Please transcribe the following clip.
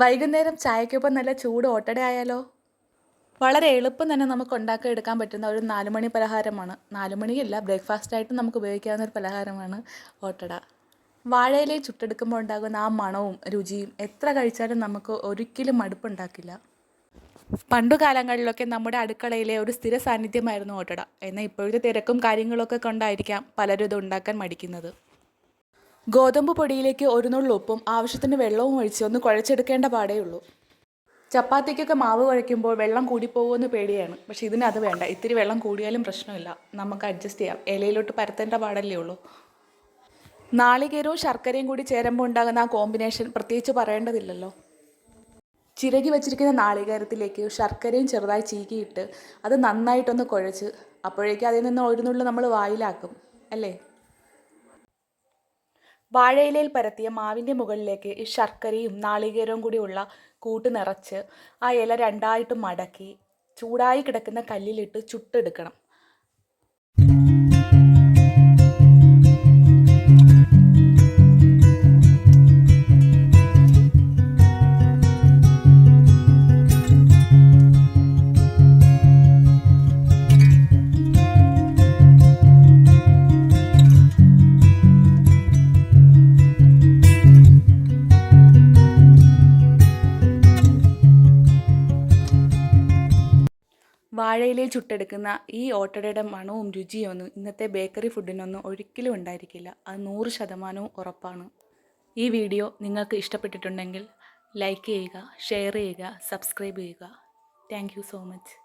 വൈകുന്നേരം ചായക്കൊപ്പം നല്ല ചൂട് ഓട്ടട ആയാലോ? വളരെ എളുപ്പം തന്നെ നമുക്ക് ഉണ്ടാക്കി എടുക്കാൻ പറ്റുന്ന ഒരു നാലുമണി പലഹാരമാണ്. നാലുമണിയല്ല ബ്രേക്ക്ഫാസ്റ്റായിട്ട് നമുക്ക് ഉപയോഗിക്കാവുന്ന ഒരു പലഹാരമാണ് ഓട്ടട. വാഴയിലെ ചുട്ടെടുക്കുമ്പോൾ ഉണ്ടാകുന്ന ആ മണവും രുചിയും എത്ര കഴിച്ചാലും നമുക്ക് ഒരിക്കലും മടുപ്പുണ്ടാക്കില്ല. പണ്ടു കാലങ്ങളിലൊക്കെ നമ്മുടെ അടുക്കളയിലെ ഒരു സ്ഥിര സാന്നിധ്യമായിരുന്നു ഓട്ടട. എന്നാൽ ഇപ്പോഴത്തെ തിരക്കും കാര്യങ്ങളൊക്കെ കൊണ്ടായിരിക്കാം പലരും ഇത് ഉണ്ടാക്കാൻ മടിക്കുന്നത്. ഗോതമ്പ് പൊടിയിലേക്ക് ഒരു നുള്ളു ഉപ്പും ആവശ്യത്തിന് വെള്ളവും ഒഴിച്ച് ഒന്ന് കുഴച്ചെടുക്കേണ്ട പാടേ ഉള്ളൂ. ചപ്പാത്തിക്കൊക്കെ മാവ് കുഴയ്ക്കുമ്പോൾ വെള്ളം കൂടിപ്പോകുമെന്ന് പേടിയാണ്. പക്ഷേ ഇതിന് അത് വേണ്ട. ഇത്തിരി വെള്ളം കൂടിയാലും പ്രശ്നമില്ല. നമുക്ക് അഡ്ജസ്റ്റ് ചെയ്യാം. ഇലയിലോട്ട് പരത്തേണ്ട പാടല്ലേ ഉള്ളൂ. നാളികേരവും ശർക്കരയും കൂടി ചേരുമ്പോൾ ഉണ്ടാകുന്ന ആ കോമ്പിനേഷൻ പ്രത്യേകിച്ച് പറയേണ്ടതില്ലല്ലോ. ചിരകി വെച്ചിരിക്കുന്ന നാളികേരത്തിലേക്ക് ശർക്കരയും ചെറുതായി ചീകിയിട്ട് അത് നന്നായിട്ടൊന്ന് കുഴച്ച് അപ്പോഴേക്കും അതിൽ നിന്ന് ഒരു നുള്ളു നമ്മൾ വായിലാക്കും. അല്ലേ? വാഴയിലയിൽ പരത്തിയ മാവിന്റെ മുകളിലേക്ക് ഈ ശർക്കരയും നാളികേരവും കൂടിയുള്ള കൂട്ട് നിറച്ച് ആ ഇല രണ്ടായിട്ട് മടക്കി ചൂടായി കിടക്കുന്ന കല്ലിലിട്ട് ചുട്ടെടുക്കണം. വാഴയിലയിൽ ചുട്ടെടുക്കുന്ന ഈ ഓട്ടടയുടെ മണവും രുചിയും ഒന്നും ഇന്നത്തെ ബേക്കറി ഫുഡിനൊന്നും ഒരിക്കലും ഉണ്ടായിരിക്കില്ല. അത് നൂറ് ശതമാനവും ഉറപ്പാണ്. ഈ വീഡിയോ നിങ്ങൾക്ക് ഇഷ്ടപ്പെട്ടിട്ടുണ്ടെങ്കിൽ ലൈക്ക് ചെയ്യുക ഷെയർ ചെയ്യുക സബ്സ്ക്രൈബ് ചെയ്യുക. Thank so much.